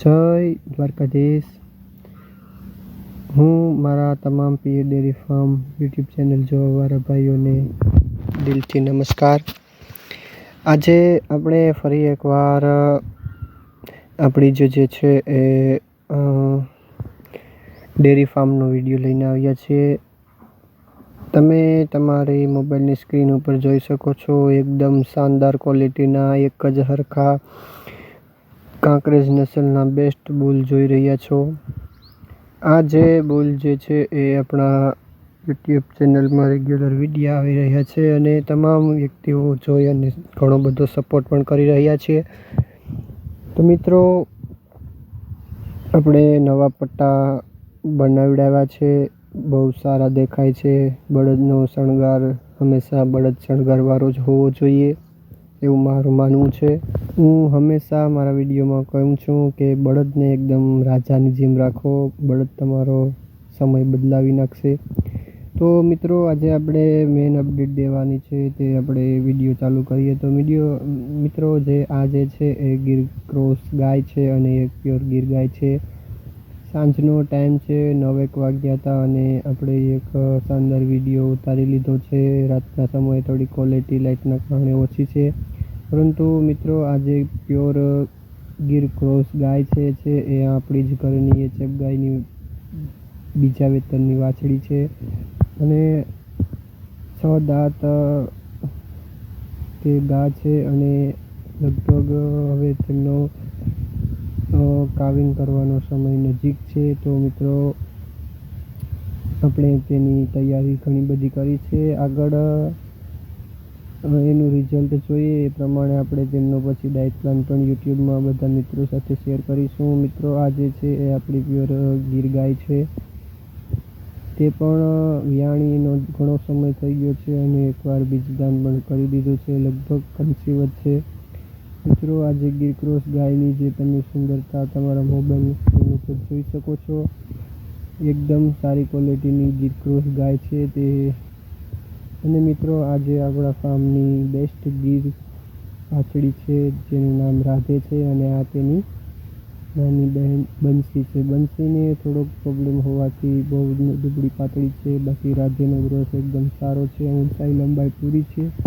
જય દ્વારકાધીશ. હું મારા તમામ PA dairy farm YouTube channel જોવાવાળા ભાઈઓને દિલથી નમસ્કાર. આજે આપણે ફરી એકવાર, આપણી જે જે છે એ ડેરી ફાર્મનો વીડિયો લઈને આવ્યા છીએ. તમે તમારી મોબાઈલની સ્ક્રીન ઉપર જોઈ શકો છો, એકદમ શાનદાર ક્વોલિટીના, એક જ હરખા કાંકરેજ નસલના બેસ્ટ બુલ જોઈ રહ્યા છો. આ જે બુલ જે છે એ આપણા યુટ્યુબ ચેનલમાં રેગ્યુલર વિડીયા આવી રહ્યા છે અને તમામ વ્યક્તિઓ જોઈ અને ઘણો બધો સપોર્ટ પણ કરી રહ્યા છે તો મિત્રો, આપણે નવા પટ્ટા બનાવડાવ્યા છે. બહુ સારા દેખાય છે. બળદનો શણગાર, હંમેશા બળદ શણગારવાળો જ હોવો જોઈએ એવું મારું માનવું છે. હું હંમેશા મારા વિડીયોમાં કહું છું કે બળદને એકદમ રાજાની જેમ રાખો. બળદ તમારો સમય બદલાવી નાખશે. તો મિત્રો, આજે આપણે મેઇન અપડેટ દેવાની છે તે આપણે વીડિયો ચાલુ કરીએ. તો વીડિયો, મિત્રો, જે આ જે છે એ ગીર ક્રોસ ગાય છે અને એક પ્યોર ગીર ગાય છે. સાંજનો ટાઈમ છે નવેક વાગ્યા હતા અને આપણે એક શાનદાર વીડિયો ઉતારી લીધો છે. રાતના સમયે થોડી ક્વોલિટી લાઇટના કારણે ઓછી છે. પરંતુ મિત્રો, આજે પ્યોર ગીર ક્રોસ ગાય છે છે એ આપણી જ ઘરની એ ચેપ ગાયની બીજા વેતનની વાછડી છે. અને છ દાંત તે ગા છે અને લગભગ હવે તેમનો કાવિંગ કરવાનો સમય નજીક છે. તો મિત્રો, આપણે તેની તૈયારી ઘણી બધી કરી છે. આગળ એનું રિઝલ્ટ જોઈએ એ પ્રમાણે આપણે તેમનો પછી ડાયટ પ્લાન પણ યુટ્યુબમાં બધા મિત્રો સાથે શેર કરીશું. મિત્રો, આ જે છે એ આપણી પ્યોર ગીર ગાય છે. તે પણ વિયાણીનો ઘણો સમય થઈ ગયો છે અને એકવાર બીજદાન પણ કરી દીધું છે. લગભગ કન્સીવ છે. મિત્રો આજે ગીર ક્રોસ ગાયની જે તમે સુંદરતા તમારા મોબાઈલ સ્ક્રીન ઉપર જોઈ શકો છો. એકદમ સારી ક્વોલિટીની ગીર ક્રોસ ગાય છે. તે અને મિત્રો, આજે આપણા ફાર્મની બેસ્ટ ગીર વાછડી છે, જેનું નામ રાધે છે અને આ તેની નાની બહેન બંસી છે. બંસીને થોડોક પ્રોબ્લેમ હોવાથી બહુ દુબળી પાતળી છે. બાકી રાધેનો ગ્રોથ એકદમ સારો છે. ઊંચાઈ લંબાઈ પૂરી છે.